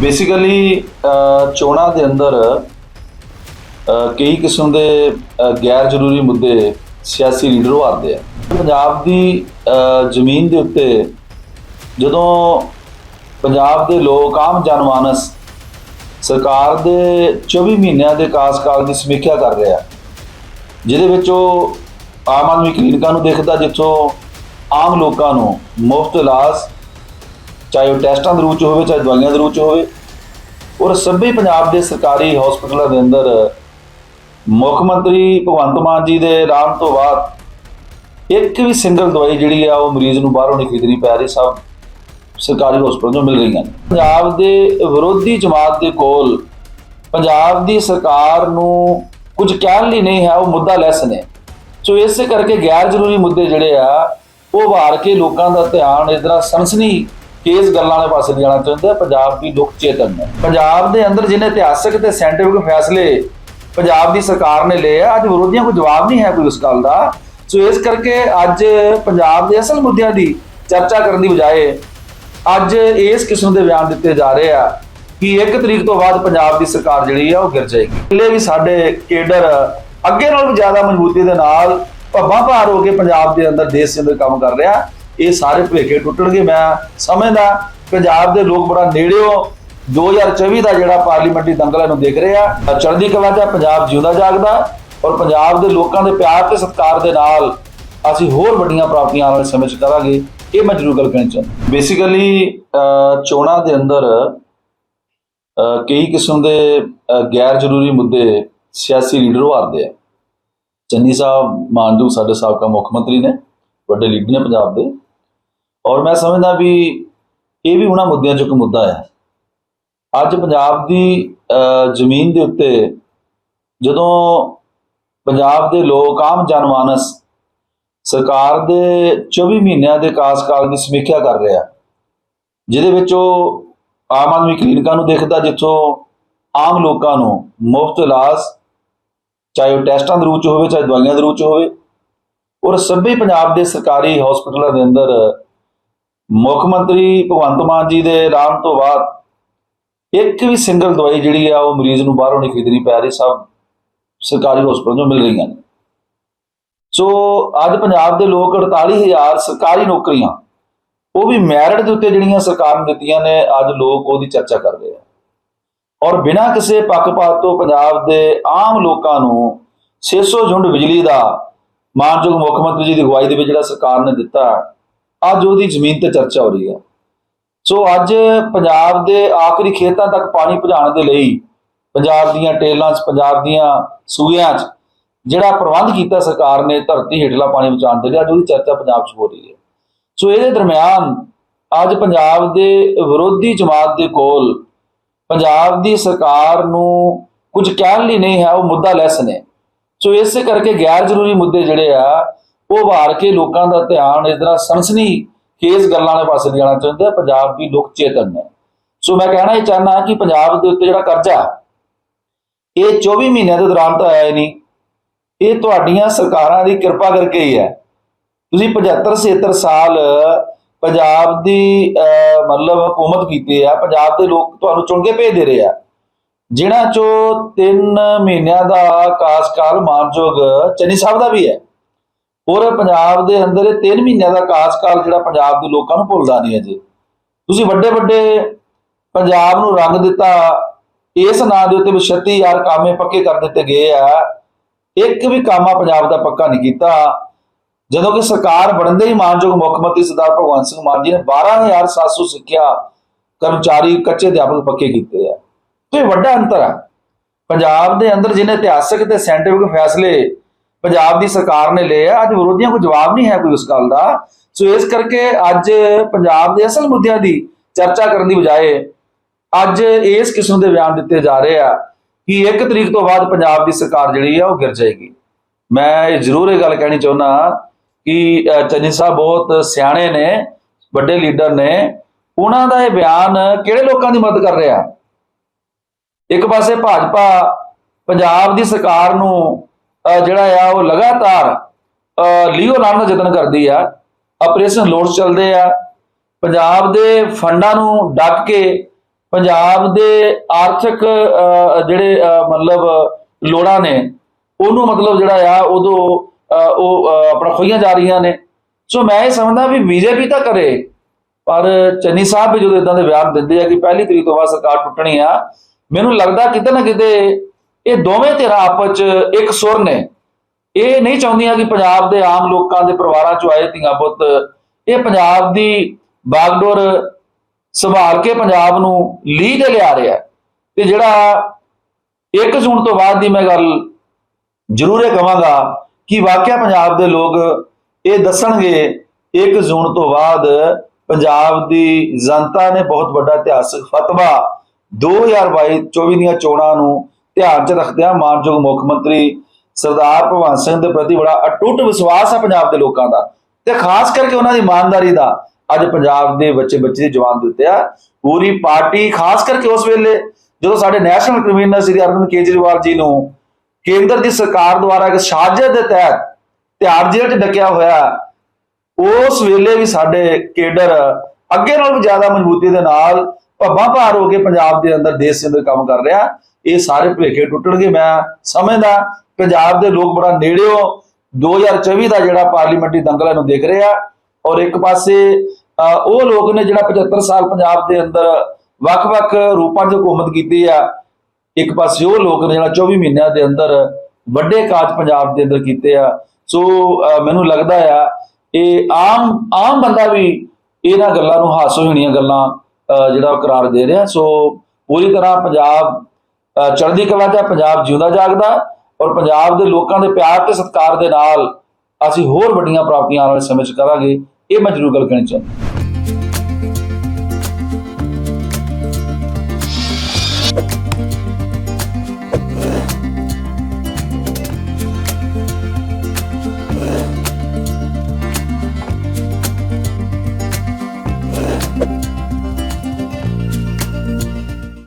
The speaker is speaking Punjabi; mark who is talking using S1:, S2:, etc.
S1: ਬੇਸਿਕਲੀ ਚੋਣਾਂ ਦੇ ਅੰਦਰ ਕਈ ਕਿਸਮ ਦੇ ਗੈਰ ਜ਼ਰੂਰੀ ਮੁੱਦੇ ਸਿਆਸੀ ਲੀਡਰ ਉਭਾਰਦੇ ਆ। ਪੰਜਾਬ ਦੀ ਜ਼ਮੀਨ ਦੇ ਉੱਤੇ ਜਦੋਂ ਪੰਜਾਬ ਦੇ ਲੋਕ, ਆਮ ਜਨਮਾਨਸ ਸਰਕਾਰ ਦੇ 24 ਮਹੀਨਿਆਂ ਦੇ ਕਾਸਕਾਲ ਦੀ ਸਮੀਖਿਆ ਕਰ ਰਿਹਾ ਜਿਹਦੇ ਵਿੱਚ ਉਹ ਆਮ ਆਦਮੀ ਕਲੀਨਿਕਾਂ ਨੂੰ ਦੇਖਦਾ, ਜਿੱਥੋਂ ਆਮ ਲੋਕਾਂ ਨੂੰ ਮੁਫਤ ਇਲਾਜ ਚਾਹੇ ਉਹ ਟੈਸਟਾਂ ਦੇ ਰੂਪ ਚ ਹੋਵੇ, ਚਾਹੇ ਦਵਾਈਆਂ ਦੇ ਰੂਪ ਚ ਹੋਵੇ, ਔਰ ਸਭੇ ਪੰਜਾਬ ਦੇ ਸਰਕਾਰੀ ਹਸਪਤਾਲਾਂ ਦੇ ਅੰਦਰ ਮੁੱਖ ਮੰਤਰੀ ਭਗਵੰਤ ਮਾਨ ਜੀ ਦੇ ਐਲਾਨ ਤੋਂ ਬਾਅਦ ਇੱਕ ਵੀ ਸਿੰਗਲ ਦਵਾਈ ਜਿਹੜੀ ਆ, ਉਹ ਮਰੀਜ਼ ਨੂੰ ਬਾਹਰੋਂ ਨਹੀਂ ਖਰੀਦਣੀ ਪੈ ਰਹੀ, ਸਭ ਸਰਕਾਰੀ ਹਸਪਤਾਲਾਂ ਤੋਂ ਮਿਲ ਰਹੀਆਂ ਨੇ। ਪੰਜਾਬ ਦੇ ਵਿਰੋਧੀ ਜਮਾਤ ਦੇ ਕੋਲ ਪੰਜਾਬ ਦੀ ਸਰਕਾਰ ਨੂੰ ਕੁਝ ਕਹਿਣ ਲਈ ਨਹੀਂ ਹੈ, ਉਹ ਮੁੱਦਾ ਲੈਸ ਨੇ। ਸੋ ਇਸੇ ਕਰਕੇ ਗੈਰ ਜ਼ਰੂਰੀ ਮੁੱਦੇ ਜਿਹੜੇ ਆ, ਉਹ ਵਾਰ ਕੇ ਲੋਕਾਂ ਦਾ ਧਿਆਨ ਇਸ ਤਰ੍ਹਾਂ ਸਨਸਨੀ ਕੇਸ ਗੱਲਾਂ ਵਾਲੇ ਪਾਸੇ ਲਿਜਾਣਾ ਚਾਹੁੰਦੇ ਪੰਜਾਬ ਦੀ ਲੋਕ ਚੇਤਨ ਨੇ। ਪੰਜਾਬ ਦੇ ਅੰਦਰ ਜਿਹਨੇ ਇਤਿਹਾਸਕ ਤੇ ਸਾਇੰਟਿਫਿਕ ਫੈਸਲੇ ਪੰਜਾਬ ਦੀ ਸਰਕਾਰ ਨੇ ਲਏ ਆ, ਅੱਜ ਵਿਰੋਧੀਆਂ ਕੋਈ ਜਵਾਬ ਨਹੀਂ ਹੈ ਕੋਈ ਉਸ ਗੱਲ ਦਾ। ਸੋ ਇਸ ਕਰਕੇ ਅੱਜ ਪੰਜਾਬ ਦੇ ਅਸਲ ਮੁੱਦਿਆਂ ਦੀ ਚਰਚਾ ਕਰਨ ਦੀ ਬਜਾਏ ਅੱਜ ਇਸ ਕਿਸਮ ਦੇ ਬਿਆਨ ਦਿੱਤੇ ਜਾ ਰਹੇ ਆ ਕਿ 1 ਤਰੀਕ ਤੋਂ ਬਾਅਦ ਪੰਜਾਬ ਦੀ ਸਰਕਾਰ ਜਿਹੜੀ ਆ, ਉਹ ਗਿਰ ਜਾਏਗੀ। ਪਹਿਲੇ ਵੀ ਸਾਡੇ ਕੇਡਰ ਅੱਗੇ ਨਾਲ ਵੀ ਜ਼ਿਆਦਾ ਮਜ਼ਬੂਤੀ ਦੇ ਨਾਲ ਭੱਬਾ ਭਾਰ ਹੋ ਕੇ ਪੰਜਾਬ ਦੇ ਅੰਦਰ ਦੇਸ਼ ਦੇ ਅੰਦਰ ਕੰਮ ਕਰ ਰਿਹਾ। ਇਹ ਸਾਰੇ ਭੁਲੇਖੇ ਟੁੱਟਣਗੇ। ਮੈਂ ਸਮਝਦਾ ਪੰਜਾਬ ਦੇ ਲੋਕ ਬੜਾ ਨੇੜਿਓ 2024 ਦਾ ਜਿਹੜਾ ਪਾਰਲੀਮੈਂਟਰੀ ਦੰਗਲ ਨੂੰ ਦੇਖ ਰਹੇ ਆ। ਚੜ੍ਹਦੀ ਕਲਾ ਦਾ ਪੰਜਾਬ ਜਿਉਂਦਾ ਜਾਗਦਾ ਔਰ ਪੰਜਾਬ ਦੇ ਲੋਕਾਂ ਦੇ ਪਿਆਰ ਤੇ ਸਤਿਕਾਰ ਦੇ ਨਾਲ ਅਸੀਂ ਹੋਰ ਵੱਡੀਆਂ ਪ੍ਰਾਪਤੀਆਂ ਆਉਣ ਵਾਲੇ ਸਮੇਂ 'ਚ ਕਰਾਂਗੇ। ਇਹ ਮੈਂ ਜ਼ਰੂਰ ਗੱਲ ਕਹਿਣਾ ਚਾਹੁੰਦਾ। ਬੇਸਿਕਲੀ ਚੋਣਾਂ ਦੇ ਅੰਦਰ ਅ, ਕਈ ਕਿਸਮ ਦੇ ਗੈਰ ਜ਼ਰੂਰੀ ਮੁੱਦੇ ਸਿਆਸੀ ਲੀਡਰ ਉਭਾਰਦੇ ਆ। ਚੰਨੀ ਸਾਹਿਬ ਮਾਨਜੂ ਸਾਡੇ ਸਾਬਕਾ ਮੁੱਖ ਮੰਤਰੀ ਨੇ ਵੱਡੇ ਲੀਡਰ ਨੇ ਪੰਜਾਬ ਦੇ। ਔਰ ਮੈਂ ਸਮਝਦਾ ਵੀ ਇਹ ਵੀ ਉਹਨਾਂ ਮੁੱਦਿਆਂ 'ਚੋਂ ਇੱਕ ਮੁੱਦਾ ਹੈ। ਅੱਜ ਪੰਜਾਬ ਦੀ ਜ਼ਮੀਨ ਦੇ ਉੱਤੇ ਜਦੋਂ ਪੰਜਾਬ ਦੇ ਲੋਕ, ਆਮ ਜਨਮਾਨਸ ਸਰਕਾਰ ਦੇ 24 ਮਹੀਨਿਆਂ ਦੇ ਕਾਸਕਾਲ ਦੀ ਸਮੀਖਿਆ ਕਰ ਰਿਹਾ ਜਿਹਦੇ ਵਿੱਚ ਉਹ ਆਮ ਆਦਮੀ ਕਲੀਨਿਕਾਂ ਨੂੰ ਦੇਖਦਾ, ਜਿੱਥੋਂ ਆਮ ਲੋਕਾਂ ਨੂੰ ਮੁਫਤ ਇਲਾਜ, ਚਾਹੇ ਉਹ ਟੈਸਟਾਂ ਦੇ ਰੂਪ ਚ ਹੋਵੇ, ਚਾਹੇ ਦਵਾਈਆਂ ਦੇ ਰੂਪ ਚ ਹੋਵੇ, ਔਰ ਸਭੇ ਪੰਜਾਬ ਦੇ ਸਰਕਾਰੀ ਹਸਪਤਾਲਾਂ ਦੇ ਅੰਦਰ ਮੁੱਖ ਮੰਤਰੀ ਭਗਵੰਤ ਮਾਨ ਜੀ ਦੇ ਐਲਾਨ ਤੋਂ ਬਾਅਦ ਇੱਕ ਵੀ ਸਿੰਗਲ ਦਵਾਈ ਜਿਹੜੀ ਆ, ਉਹ ਮਰੀਜ਼ ਨੂੰ ਬਾਹਰੋਂ ਨਹੀਂ ਖਰੀਦਣੀ ਪੈ ਰਹੀ, ਸਭ ਸਰਕਾਰੀ ਹਸਪਤਾਲਾਂ ਤੋਂ ਮਿਲ ਰਹੀਆਂ ਸੋ ਅੱਜ ਪੰਜਾਬ ਦੇ ਲੋਕ 48000 ਸਰਕਾਰੀ ਨੌਕਰੀਆਂ, ਉਹ ਵੀ ਮੈਰਿਟ ਦੇ ਉੱਤੇ ਜਿਹੜੀਆਂ ਸਰਕਾਰ ਨੇ ਦਿੱਤੀਆਂ ਨੇ, ਅੱਜ ਲੋਕ ਉਹਦੀ ਚਰਚਾ ਕਰ ਰਹੇ ਆ। ਔਰ ਬਿਨਾਂ ਕਿਸੇ ਪੱਖਪਾਤ ਤੋਂ ਪੰਜਾਬ ਦੇ ਆਮ ਲੋਕਾਂ ਨੂੰ 600 ਯੂਨਿਟ ਬਿਜਲੀ ਦਾ ਮਾਨਯੋਗ ਮੁੱਖ ਮੰਤਰੀ ਜੀ ਦੀ ਅਗਵਾਈ ਦੇ ਵਿੱਚ ਜਿਹੜਾ ਸਰਕਾਰ ਨੇ ਦਿੱਤਾ ਅੱਜ ਉਹਦੀ ਜ਼ਮੀਨ ਤੇ ਚਰਚਾ ਹੋ ਰਹੀ ਹੈ। ਸੋ ਅੱਜ ਪੰਜਾਬ ਦੇ ਆਖਰੀ ਖੇਤਾਂ ਤੱਕ ਪਾਣੀ ਪਹੁੰਚਾਉਣ ਦੇ ਲਈ ਪੰਜਾਬ ਦੀਆਂ ਟੇਲਾਂ 'ਚ, ਪੰਜਾਬ ਦੀਆਂ ਸੂਇਆਂ 'ਚ ਜਿਹੜਾ ਪ੍ਰਬੰਧ ਕੀਤਾ ਸਰਕਾਰ ਨੇ ਧਰਤੀ ਹੇਠਲਾ ਪਾਣੀ ਪਹੁੰਚਾਉਣ ਦੇ ਲਈ, ਅੱਜ ਉਹਦੀ ਚਰਚਾ ਪੰਜਾਬ 'ਚ ਹੋ ਰਹੀ ਹੈ। ਸੋ ਇਹਦੇ ਦਰਮਿਆਨ ਅੱਜ ਪੰਜਾਬ ਦੇ ਵਿਰੋਧੀ ਜਮਾਤ ਦੇ ਕੋਲ ਪੰਜਾਬ ਦੀ ਸਰਕਾਰ ਨੂੰ ਕੁਝ ਕਹਿਣ ਲਈ ਨਹੀਂ ਹੈ, ਉਹ ਮੁੱਦਾ ਲੈਸ ਨੇ। ਸੋ ਇਸੇ ਕਰਕੇ ਗੈਰ ਜ਼ਰੂਰੀ ਮੁੱਦੇ ਜਿਹੜੇ ਆ ਉਹ ਵਾਰ ਕੇ ਲੋਕਾਂ ਦਾ ਧਿਆਨ ਇਸ ਤਰ੍ਹਾਂ ਸਨਸਨੀ ਖੇਸ ਗੱਲਾਂ ਵਾਲੇ ਪਾਸੇ ਜਾਣਾ ਚਾਹੁੰਦੇ ਆ ਪੰਜਾਬ ਦੀ ਲੋਕ ਚੇਤਨ ਨੇ। ਸੋ ਮੈਂ ਕਹਿਣਾ ਇਹ ਚਾਹਨਾ ਕਿ ਪੰਜਾਬ ਦੇ ਉੱਤੇ ਜਿਹੜਾ ਕਰਜ਼ਾ ਇਹ 24 ਮਹੀਨਿਆਂ ਦੇ ਦੌਰਾਨ ਤਾਂ ਆਇਆ ਹੀ ਨਹੀਂ। ਇਹ ਤੁਹਾਡੀਆਂ ਸਰਕਾਰਾਂ ਦੀ ਕਿਰਪਾ ਕਰਕੇ ਹੀ ਹੈ। ਤੁਸੀਂ 75 76 ਸਾਲ ਪੰਜਾਬ ਦੀ ਅਹ, ਮਤਲਬ ਹਕੂਮਤ ਕੀਤੀ ਆ ਪੰਜਾਬ ਦੇ ਲੋਕ ਤੁਹਾਨੂੰ ਚੁਣ ਕੇ ਭੇਜ ਦੇ ਰਹੇ ਆ। ਜਿਨ੍ਹਾਂ ਚੋਂ 3 ਮਹੀਨਿਆਂ ਦਾ ਕਾਸਕਾਲ ਮਾਨਯੋਗ ਚੰਨੀ ਸਾਹਿਬ ਦਾ ਵੀ ਹੈ। ਔਰ ਪੰਜਾਬ ਦੇ ਅੰਦਰ ਇਹ 3 ਮਹੀਨਿਆਂ ਦਾ ਕਾਸਕਾਲ ਜਿਹੜਾ ਪੰਜਾਬ ਦੇ ਲੋਕਾਂ ਨੂੰ ਭੁੱਲਦਾ ਨਹੀਂ ਅਜੇ। ਤੁਸੀਂ ਵੱਡੇ ਵੱਡੇ ਪੰਜਾਬ ਨੂੰ ਰੰਗ ਦਿੱਤਾ, ਇਸ ਨਾਂ ਦੇ ਉੱਤੇ 36000 ਕਾਮੇ ਪੱਕੇ ਕਰ ਦਿੱਤੇ ਗਏ ਆ। ਇੱਕ ਵੀ ਕਾਮਾ ਪੰਜਾਬ ਦਾ ਪੱਕਾ ਨਹੀਂ ਕੀਤਾ। ਜਦੋਂ ਕਿ ਸਰਕਾਰ ਬਣਦੇ ਹੀ ਮਾਨਯੋਗ ਮੁੱਖ ਮੰਤਰੀ ਸਰਦਾਰ ਭਗਵੰਤ ਸਿੰਘ ਮਾਨ ਜੀ ਨੇ 12700 ਸਿੱਖਿਆ ਕਰਮਚਾਰੀ ਕੱਚੇ ਅਧਿਆਪਕ ਪੱਕੇ ਕੀਤੇ ਆ। ਤੇ ਵੱਡਾ ਅੰਤਰ ਆ। ਪੰਜਾਬ ਦੇ ਅੰਦਰ ਜਿਹਨੇ ਇਤਿਹਾਸਕ ਤੇ ਸਾਇੰਟਿਫਿਕ ਫੈਸਲੇ ਪੰਜਾਬ ਦੀ ਸਰਕਾਰ ਨੇ ਲਏ ਆ। ਅੱਜ ਵਿਰੋਧੀਆਂ ਕੋਲ ਜਵਾਬ ਨਹੀਂ ਹੈ ਕੋਈ ਉਸ ਗੱਲ ਦਾ। ਸੋ ਇਸ ਕਰਕੇ ਅੱਜ ਪੰਜਾਬ ਦੇ ਅਸਲ ਮੁੱਦਿਆਂ ਦੀ ਚਰਚਾ ਕਰਨ ਦੀ ਬਜਾਏ ਅੱਜ ਇਸ ਕਿਸਮ ਦੇ ਬਿਆਨ ਦਿੱਤੇ ਜਾ ਰਹੇ ਆ ਕਿ 1 ਤਰੀਕ ਤੋਂ ਬਾਅਦ ਪੰਜਾਬ ਦੀ ਸਰਕਾਰ ਜਿਹੜੀ ਆ ਉਹ ਗਿਰ ਜਾਏਗੀ। ਮੈਂ ਇਹ ਜ਼ਰੂਰ ਇਹ ਗੱਲ ਕਹਿਣੀ ਚਾਹੁੰਦਾ ਕਿ ਚੰਨੀ ਸਾਹਿਬ ਬਹੁਤ ਸਿਆਣੇ ਨੇ, ਵੱਡੇ ਲੀਡਰ ਨੇ। ਉਹਨਾਂ ਦਾ ਇਹ ਬਿਆਨ ਕਿਹੜੇ ਲੋਕਾਂ ਦੀ ਮਦਦ ਕਰ ਰਿਹਾ? ਇੱਕ ਪਾਸੇ ਭਾਜਪਾ ਪੰਜਾਬ ਦੀ ਸਰਕਾਰ ਨੂੰ ਜਿਹੜਾ ਆ ਉਹ ਲਗਾਤਾਰ ਲੀਓ ਲਾਉਣ ਦਾ ਯਤਨ ਕਰਦੀ ਆ। ਆਪਰੇਸ਼ਨ ਲੋਡਸ ਚੱਲਦੇ ਆ। ਪੰਜਾਬ ਦੇ ਫੰਡਾਂ ਨੂੰ ਡੱਕ ਕੇ ਪੰਜਾਬ ਦੇ ਆਰਥਿਕ ਜਿਹੜੇ ਮਤਲਬ ਲੋੜਾਂ ਨੇ ਉਹਨੂੰ ਮਤਲਬ ਜਿਹੜਾ ਆ ਉਦੋਂ ਅਹ, ਉਹ ਆਪਣਾ ਖੋਈਆਂ ਜਾ ਰਹੀਆਂ ਨੇ। ਸੋ ਮੈਂ ਇਹ ਸਮਝਦਾ ਵੀ ਬੀਜੇਪੀ ਤਾਂ ਕਰੇ ਪਰ ਚੰਨੀ ਸਾਹਿਬ ਵੀ ਜਦੋਂ ਇਦਾਂ ਦੇ ਬਿਆਨ ਦਿੰਦੇ ਆ ਕਿ ਪਹਿਲੀ ਤਰੀਕ ਤੋਂ ਬਾਅਦ ਸਰਕਾਰ ਟੁੱਟਣੀ ਆ ਮੈਨੂੰ ਲੱਗਦਾ ਕਿਤੇ ਨਾ ਕਿਤੇ ਇਹ ਦੋਵੇਂ ਧਿਰਾਂ ਆਪਸ ਚ ਇੱਕ ਸੁਰ ਨੇ। ਇਹ ਨਹੀਂ ਚਾਹੁੰਦੀਆਂ ਕਿ ਪੰਜਾਬ ਦੇ ਆਮ ਲੋਕਾਂ ਦੇ ਪਰਿਵਾਰਾਂ ਚੋਂ ਆਏ ਧੀਆਂ ਪੁੱਤ, ਇਹ ਪੰਜਾਬ ਦੀ ਬਾਗਡੋਰ ਸੰਭਾਲ ਕੇ ਪੰਜਾਬ ਨੂੰ ਲੀਡ ਲਿਆ ਰਿਹਾ ਤੇ ਜਿਹੜਾ 1 ਜੂਨ ਤੋਂ ਬਾਅਦ ਦੀ ਮੈਂ ਗੱਲ ਜ਼ਰੂਰ ਇਹ ਕਹਾਂਗਾ ਕਿ ਵਾਕਿਆ ਪੰਜਾਬ ਦੇ ਲੋਕ ਇਹ ਦੱਸਣਗੇ 1 ਜੂਨ ਤੋਂ ਬਾਅਦ ਪੰਜਾਬ ਦੀ ਜਨਤਾ ਨੇ ਬਹੁਤ ਵੱਡਾ ਇਤਿਹਾਸਕ ਫਤਵਾ 2022-24 ਦੀਆਂ ਚੋਣਾਂ ਨੂੰ ਧਿਆਨ 'ਚ ਰੱਖਦਿਆਂ ਮਾਨਯੋਗ ਮੁੱਖ ਮੰਤਰੀ ਸਰਦਾਰ ਭਗਵੰਤ ਸਿੰਘ ਦੇ ਪ੍ਰਤੀ ਬੜਾ ਅਟੁੱਟ ਵਿਸ਼ਵਾਸ ਹੈ ਪੰਜਾਬ ਦੇ ਲੋਕਾਂ ਦਾ ਤੇ ਖਾਸ ਕਰਕੇ ਉਹਨਾਂ ਦੀ ਇਮਾਨਦਾਰੀ ਦਾ। ਅੱਜ ਪੰਜਾਬ ਦੇ ਬੱਚੇ ਬੱਚੇ ਦੀ ਜਵਾਨ ਦਿੱਤੇ ਆ। ਪੂਰੀ ਪਾਰਟੀ, ਖਾਸ ਕਰਕੇ ਉਸ ਵੇਲੇ ਜਦੋਂ ਸਾਡੇ ਨੈਸ਼ਨਲ ਕਨਵੀਨਰ ਸ੍ਰੀ ਅਰਵਿੰਦ ਕੇਜਰੀਵਾਲ ਜੀ ਨੂੰ ਕੇਂਦਰ ਦੀ ਸਰਕਾਰ ਦੁਆਰਾ ਇੱਕ ਸਾਜ਼ਿਸ਼ ਦੇ ਤਹਿਤ ਤਿਹਾੜ ਜੇਲ੍ਹ 'ਚ ਡੱਕਿਆ ਹੋਇਆ, ਉਸ ਵੇਲੇ ਵੀ ਸਾਡੇ ਕੇਡਰ ਅੱਗੇ ਨਾਲੋਂ ਵੀ ਜ਼ਿਆਦਾ ਮਜ਼ਬੂਤੀ ਦੇ ਨਾਲ ਭੱਬਾਂ ਭਾਰ ਹੋ ਕੇ ਪੰਜਾਬ ਦੇ ਅੰਦਰ ਦੇਸ਼ ਦੇ ਅੰਦਰ ਕੰਮ ਕਰ ਰਿਹਾ। ਇਹ ਸਾਰੇ ਭੁਲੇਖੇ ਟੁੱਟਣਗੇ। ਮੈਂ ਸਮਝਦਾ ਪੰਜਾਬ ਦੇ ਲੋਕ ਬੜਾ ਨੇੜਿਓਂ 2024 ਦਾ ਜਿਹੜਾ ਪਾਰਲੀਮੈਂਟਰੀ ਦੰਗਲ ਨੂੰ ਦੇਖ ਰਹੇ ਆ। ਔਰ ਇੱਕ ਪਾਸੇ ਅਹ, ਉਹ ਲੋਕ ਨੇ ਜਿਹੜਾ 75 ਸਾਲ ਪੰਜਾਬ ਦੇ ਅੰਦਰ ਵੱਖ-ਵੱਖ ਰੂਪਾਂ 'ਚ ਹਕੂਮਤ ਕੀਤੀ ਆ। ਇੱਕ ਪਾਸੇ ਉਹ ਲੋਕ ਨੇ ਜਿਹੜਾ 24 ਮਹੀਨਿਆਂ ਦੇ ਅੰਦਰ ਵੱਡੇ ਕਾਜ ਪੰਜਾਬ ਦੇ ਅੰਦਰ ਕੀਤੇ ਆ। ਸੋ ਮੈਨੂੰ ਲੱਗਦਾ ਆ ਇਹ ਆਮ ਆਮ ਬੰਦਾ ਵੀ ਇਹਨਾਂ ਗੱਲਾਂ ਨੂੰ ਹਾਸੋ ਹੋਣੀਆਂ ਗੱਲਾਂ ਅਹ ਜਿਹੜਾ ਉਹ ਕਰਾਰ ਦੇ ਰਿਹਾ। ਸੋ ਪੂਰੀ ਤਰ੍ਹਾਂ ਪੰਜਾਬ ਚੜ੍ਹਦੀ ਕਲਾ 'ਚ ਪੰਜਾਬ ਜਿਉਂਦਾ ਜਾਗਦਾ ਔਰ ਪੰਜਾਬ ਦੇ ਲੋਕਾਂ ਦੇ ਪਿਆਰ ਤੇ ਸਤਿਕਾਰ ਦੇ ਨਾਲ ਅਸੀਂ ਹੋਰ ਵੱਡੀਆਂ ਪ੍ਰਾਪਤੀਆਂ ਆਉਣ ਵਾਲੇ ਸਮੇਂ 'ਚ ਕਰਾਂਗੇ। ਇਹ ਮੈਂ ਜ਼ਰੂਰ ਗੱਲ ਕਹਿਣੀ ਚਾਹੁੰਦਾ।